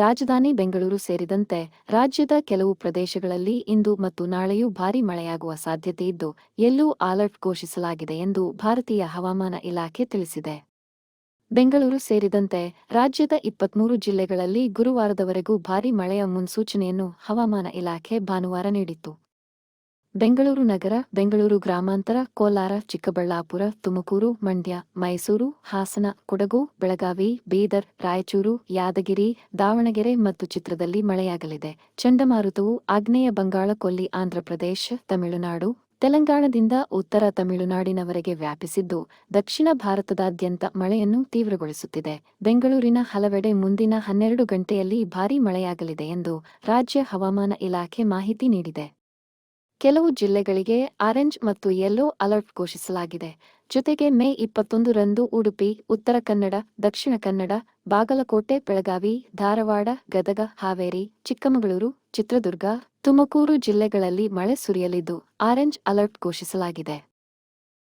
ರಾಜಧಾನಿ ಬೆಂಗಳೂರು ಸೇರಿದಂತೆ ರಾಜ್ಯದ ಕೆಲವು ಪ್ರದೇಶಗಳಲ್ಲಿ ಇಂದು ಮತ್ತು ನಾಳೆಯೂ ಭಾರೀ ಮಳೆಯಾಗುವ ಸಾಧ್ಯತೆಯಿದ್ದು ಎಲ್ಲೂ ಅಲರ್ಟ್ ಘೋಷಿಸಲಾಗಿದೆ ಎಂದು ಭಾರತೀಯ ಹವಾಮಾನ ಇಲಾಖೆ ತಿಳಿಸಿದೆ. ಬೆಂಗಳೂರು ಸೇರಿದಂತೆ ರಾಜ್ಯದ ಇಪ್ಪತ್ಮೂರು ಜಿಲ್ಲೆಗಳಲ್ಲಿ ಗುರುವಾರದವರೆಗೂ ಭಾರೀ ಮಳೆಯ ಮುನ್ಸೂಚನೆಯನ್ನು ಹವಾಮಾನ ಇಲಾಖೆ ಭಾನುವಾರ ನೀಡಿತ್ತು. ಬೆಂಗಳೂರು ನಗರ, ಬೆಂಗಳೂರು ಗ್ರಾಮಾಂತರ, ಕೋಲಾರ, ಚಿಕ್ಕಬಳ್ಳಾಪುರ, ತುಮಕೂರು, ಮಂಡ್ಯ, ಮೈಸೂರು, ಹಾಸನ, ಕೊಡಗು, ಬೆಳಗಾವಿ, ಬೀದರ್, ರಾಯಚೂರು, ಯಾದಗಿರಿ, ದಾವಣಗೆರೆ ಮತ್ತು ಚಿತ್ರದಲ್ಲಿ ಮಳೆಯಾಗಲಿದೆ. ಚಂಡಮಾರುತವು ಆಗ್ನೇಯ ಬಂಗಾಳ ಕೊಲ್ಲಿ ಆಂಧ್ರಪ್ರದೇಶ ತಮಿಳುನಾಡು, ತೆಲಂಗಾಣದಿಂದ ಉತ್ತರ ತಮಿಳುನಾಡಿನವರೆಗೆ ವ್ಯಾಪಿಸಿದ್ದು, ದಕ್ಷಿಣ ಭಾರತದಾದ್ಯಂತ ಮಳೆಯನ್ನು ತೀವ್ರಗೊಳಿಸುತ್ತಿದೆ. ಬೆಂಗಳೂರಿನ ಹಲವೆಡೆ ಮುಂದಿನ ಹನ್ನೆರಡು ಗಂಟೆಯಲ್ಲಿ ಭಾರೀ ಮಳೆಯಾಗಲಿದೆ ಎಂದು ರಾಜ್ಯ ಹವಾಮಾನ ಇಲಾಖೆ ಮಾಹಿತಿ ನೀಡಿದೆ. ಕೆಲವು ಜಿಲ್ಲೆಗಳಿಗೆ ಆರೆಂಜ್ ಮತ್ತು ಯೆಲ್ಲೋ ಅಲರ್ಟ್ ಘೋಷಿಸಲಾಗಿದೆ. ಜೊತೆಗೆ ಮೇ ಇಪ್ಪತ್ತೊಂದರಂದು ಉಡುಪಿ, ಉತ್ತರ ಕನ್ನಡ, ದಕ್ಷಿಣ ಕನ್ನಡ, ಬಾಗಲಕೋಟೆ, ಬೆಳಗಾವಿ, ಧಾರವಾಡ, ಗದಗ, ಹಾವೇರಿ, ಚಿಕ್ಕಮಗಳೂರು, ಚಿತ್ರದುರ್ಗ, ತುಮಕೂರು ಜಿಲ್ಲೆಗಳಲ್ಲಿ ಮಳೆ ಸುರಿಯಲಿದ್ದು ಆರೆಂಜ್ ಅಲರ್ಟ್ ಘೋಷಿಸಲಾಗಿದೆ.